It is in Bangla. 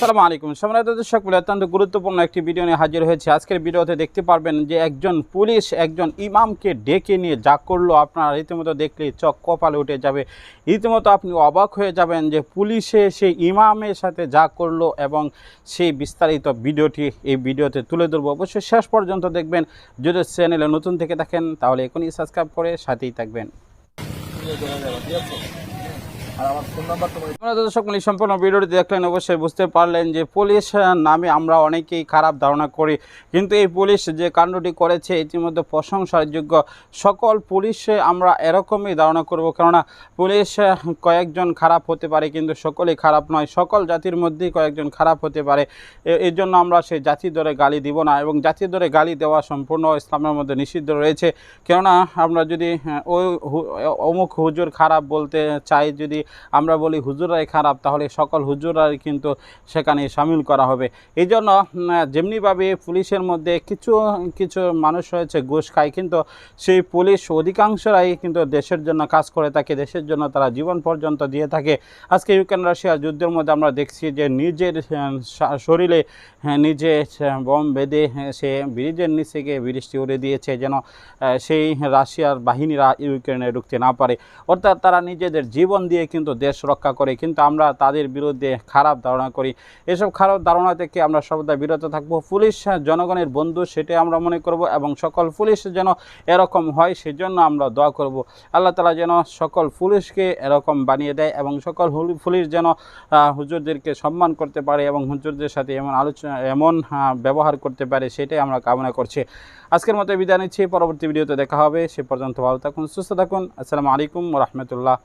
আসসালামু আলাইকুম। সম্রাট দর্শক, বলে অত্যন্ত গুরুত্বপূর্ণ একটি ভিডিও নিয়ে হাজির হয়েছে। আজকের ভিডিওতে দেখতে পারবেন যে একজন পুলিশ, একজন ইমামকে ডেকে নিয়ে যা করল আপনারা রীতিমতো দেখলে চক কপালে উঠে যাবে। রীতিমতো আপনি অবাক হয়ে যাবেন যে পুলিশে সেই ইমামের সাথে যা করল এবং সেই বিস্তারিত ভিডিওটি এই ভিডিওতে তুলে ধরবো। অবশ্যই শেষ পর্যন্ত দেখবেন। যদি চ্যানেলে নতুন থেকে থাকেন তাহলে এখনই সাবস্ক্রাইব করে সাথেই থাকবেন। মিলি সম্পূর্ণ ভিডিওটি দেখলেন, অবশ্যই বুঝতে পারলেন যে পুলিশ নামে আমরা অনেকেই খারাপ ধারণা করি। কিন্তু এই পুলিশ যে কাণ্ডটি করেছে, ইতিমধ্যে প্রশংসার যোগ্য সকল পুলিশে আমরা এরকমই ধারণা করব। কেননা, পুলিশ কয়েকজন খারাপ হতে পারে, কিন্তু সকলেই খারাপ নয়। সকল জাতির মধ্যেই কয়েকজন খারাপ হতে পারে। এ- এই জন্য আমরা সেই জাতি ধরে গালি দিব না এবং জাতি ধরে গালি দেওয়া সম্পূর্ণ ইসলামের মধ্যে নিষিদ্ধ রয়েছে। কেননা, আমরা যদি ওই হু- অমুক হুজুর খারাপ বলতে চাই যদি আমরা বলি হুজুরাই খারাপ তাহলে সকল হুজুরাই কিন্তু সেখানে সামিল করা হবে। এই জন্য যেমনিভাবে পুলিশের মধ্যে কিছু কিছু মানুষ রয়েছে ঘুষ খায় কিন্তু সেই পুলিশ অধিকাংশরাই কিন্তু দেশের জন্য কাজ করে থাকে দেশের জন্য তারা জীবন পর্যন্ত দিয়ে থাকে। আজকে ইউক্রেন রাশিয়া যুদ্ধের মধ্যে আমরা দেখছি যে নিজের শরীরে হ্যাঁ, নিজে বম বেঁধে হ্যাঁ, সে ব্রিজের নিচে গিয়ে ব্রিজটি উড়ে দিয়েছে যেন সেই রাশিয়ার বাহিনীরা ইউক্রেনে ঢুকতে না পারে। অর্থাৎ তারা নিজেদের জীবন দিয়ে কিন্তু দেশ রক্ষা করে, কিন্তু আমরা তাদের বিরুদ্ধে খারাপ ধারণা করি। এসব খারাপ ধারণা থেকে আমরা সর্বদা বিরত থাকব। পুলিশ জনগণের বন্ধু, সেটাই আমরা মনে করব এবং সকল পুলিশ যেন এরকম হয়, সেজন্য আমরা দোয়া করব। আল্লাহ তালা যেন সকল পুলিশকে এরকম বানিয়ে দেয় এবং সকল পুলিশ যেন হুজুরদেরকে সম্মান করতে পারে এবং হুজুরদের সাথে এমন আলোচনা, এমন ব্যবহার করতে পারে, সেটাই আমরা কামনা করছি। আজকের মতো বিদায় নিচ্ছি। পরবর্তী ভিডিওতে দেখা হবে। সে পর্যন্ত ভালো থাকুন, সুস্থ থাকুন। আসসালামু আলাইকুম রহমতুল্লাহ